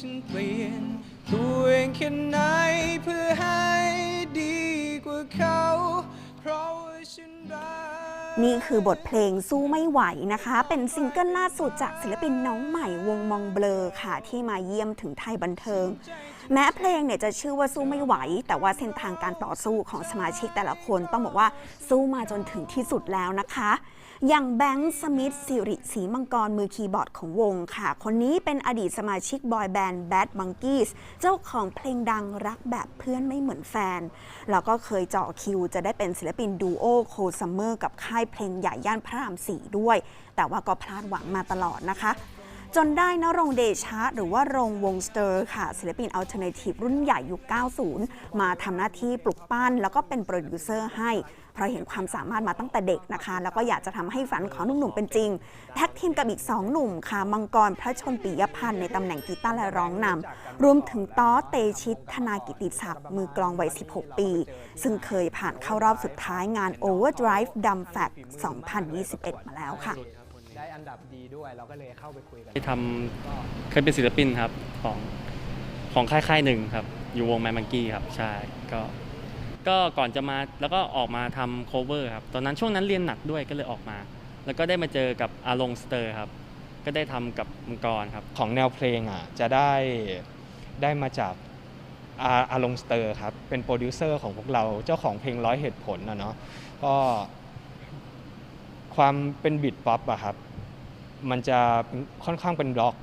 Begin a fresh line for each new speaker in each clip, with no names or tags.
ฉันเปลี่ยนตัวเองแค่ไหนเพื่อให้ดีกว่าเขา เพราะว่าฉันรัก
นี่คือบทเพลงสู้ไม่ไหวนะคะ เป็นซิงเกิลล่าสุดจากศิลปินน้องใหม่วงมองเบลอค่ะ ที่มาเยี่ยมถึงไทยบันเทิง แม้เพลงเนี่ยจะชื่อว่าสู้ไม่ไหว แต่ว่าเส้นทางการต่อสู้ของสมาชิกแต่ละคนต้องบอกว่าสู้มาจนถึงที่สุดแล้วนะคะ อย่างแบงค์สมิธสิริศรีมังกรมือคีย์บอร์ดของวงค่ะ คนนี้เป็นอดีตสมาชิกบอยแบนด์ Bad Monkeys เจ้าของเพลงดังรักแบบเพื่อนไม่เหมือนแฟน แล้วก็เคยเจาะคิวจะได้เป็นศิลปินดูโอโคซัมเมอร์กับค่ายเพลงใหญ่ย่านพระรามสี่ด้วย แต่ว่าก็พลาดหวังมาตลอดนะคะ จนได้นรงเดชะหรือว่ารงวงสเตอร์ค่ะศิลปินอัลเทอร์เนทีฟรุ่นใหญ่ยุค 90 มาทำหน้าที่ปลุกปั้น แล้วก็เป็นโปรดิวเซอร์ให้ เพราะเห็นความสามารถมาตั้งแต่เด็กนะคะ แล้วก็อยากจะทำให้ฝันของหนุ่มๆเป็นจริง แท็กทีมกับอีก 2 หนุ่มค่ะมังกรพระชนปิยพันธ์ในตำแหน่งกีตาร์และร้องนำรวมถึงต้อเตชิตธนากิติศักดิ์มือกลองวัย 16 ปี ซึ่งเคยผ่านเข้ารอบสุดท้ายงาน Overdrive Dumb Fact 2021 มาแล้วค่ะ
ได้อันดับดีด้วย เราก็เลยเข้าไปคุยกัน
ที่ทำเคยเป็นศิลปินครับของของค่ายค่ายหนึ่งครับ อยู่วงแมนมังกี้ครับ ใช่ก็ก็ก่อนจะมาแล้วก็ออกมาทำ cover ครับ ตอนนั้นช่วงนั้นเรียนหนักด้วยก็เลยออกมา แล้วก็ได้มาเจอกับอาลงสเตอร์ครับ ก็ได้ทำกับมังกรครับ
ของแนวเพลงอะจะได้ได้มาจากอาอาลงสเตอร์ครับ เป็นโปรดิวเซอร์ของพวกเราเจ้าของเพลงร้อยเหตุผลนะเนาะก็ ความเป็นบิดป๊อปอะครับ มันจะค่อนข้างเป็นร็อก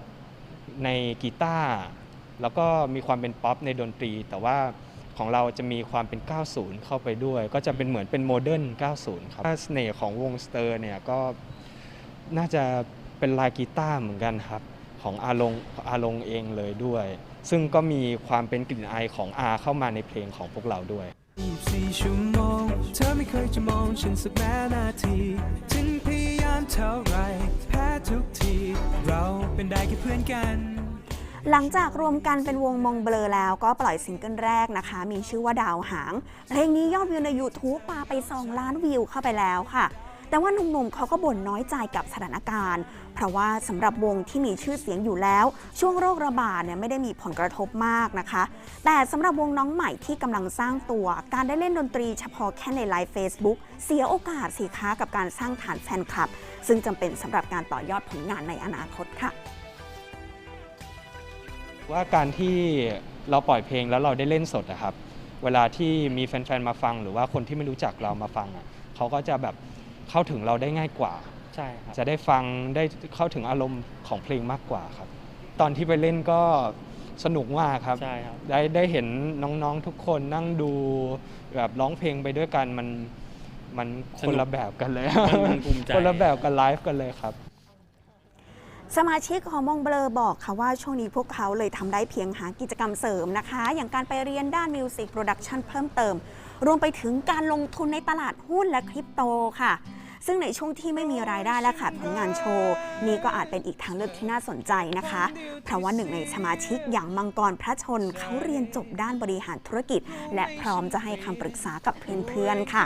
ในกีตาร์แล้วก็มีความเป็นป๊อปในดนตรี แต่ว่าของเราจะมีความเป็น 90 เข้าไปด้วย ก็จะเป็นเหมือนเป็นโมเดิร์น 90 ครับถ้าเสน่ห์ของวงสเตอร์เนี่ยก็น่าจะเป็นลายกีตาร์เหมือนกันครับ ของอาลงอาลงเองเลยด้วย ซึ่งก็มีความเป็นกลิ่นอายของอาเข้ามาในเพลงของพวกเราด้วย
24ชั่วโมง เธอไม่เคยจะมองฉันสักแม้นาที ถึงพยายามเท่าไรแพ้ทุกที เราเป็นได้แค่เพื่อนกัน
หลังจากรวมกันเป็นวงมงเบลอแล้วก็ปล่อยซิงเกิลแรกนะคะ มีชื่อว่าดาวหาง เพลงนี้ยอดวิวใน YouTube ปาไป 2 ล้านวิวเข้าไปแล้วค่ะ แต่ว่าหนุ่มๆเขาก็บ่นน้อยใจกับสถานการณ์ เพราะว่าสำหรับวงที่มีชื่อเสียงอยู่แล้ว ช่วงโรคระบาดเนี่ยไม่ได้มีผลกระทบมากนะคะ แต่สำหรับวงน้องใหม่ที่กำลังสร้างตัว การได้เล่นดนตรีเฉพาะแค่ในไลฟ์ Facebook เสียโอกาสสิคะกับการสร้างฐานแฟนคลับ ซึ่งจำเป็นสำหรับการต่อยอดผลงานในอนาคตค่ะ
ว่าการที่เราปล่อยเพลงแล้วเราได้เล่นสดอะครับ เวลาที่มีแฟนๆ มาฟัง หรือว่าคนที่ไม่รู้จักเรามาฟังอะเขาก็จะแบบ เข้าถึงเราได้ง่ายกว่า
ใช่ครับ
จะได้ฟังได้เข้าถึงอารมณ์ของเพลงมากกว่าครับ ตอนที่ไปเล่นก็สนุกมากครับ
ใช่ครับ
ได้ได้เห็นน้องๆทุกคนนั่งดูแบบร้องเพลงไปด้วยกันมันมัน
ส
คน
นุก
ละแบบกันเลย
มันภูมิใจ
คนละแบบกันไลฟ์กันเลยครับ
สมาชิกของมองเบลอบอกค่ะว่าช่วงนี้พวกเขาเลยทำได้เพียงหากิจกรรมเสริมนะคะ อย่างการไปเรียนด้านมิวสิกโปรดักชันเพิ่มเติม รวมไปถึงการลงทุนในตลาดหุ้นและคริปโตค่ะ ซึ่งในช่วงที่ไม่มีรายได้และขาดผลงานโชว์ นี่ก็อาจเป็นอีกทางเลือกที่น่าสนใจนะคะ เพราะว่าหนึ่งในสมาชิกอย่างมังกรพระชนเขาเรียนจบด้านบริหารธุรกิจ และพร้อมจะให้คำปรึกษากับเพื่อนๆค่ะ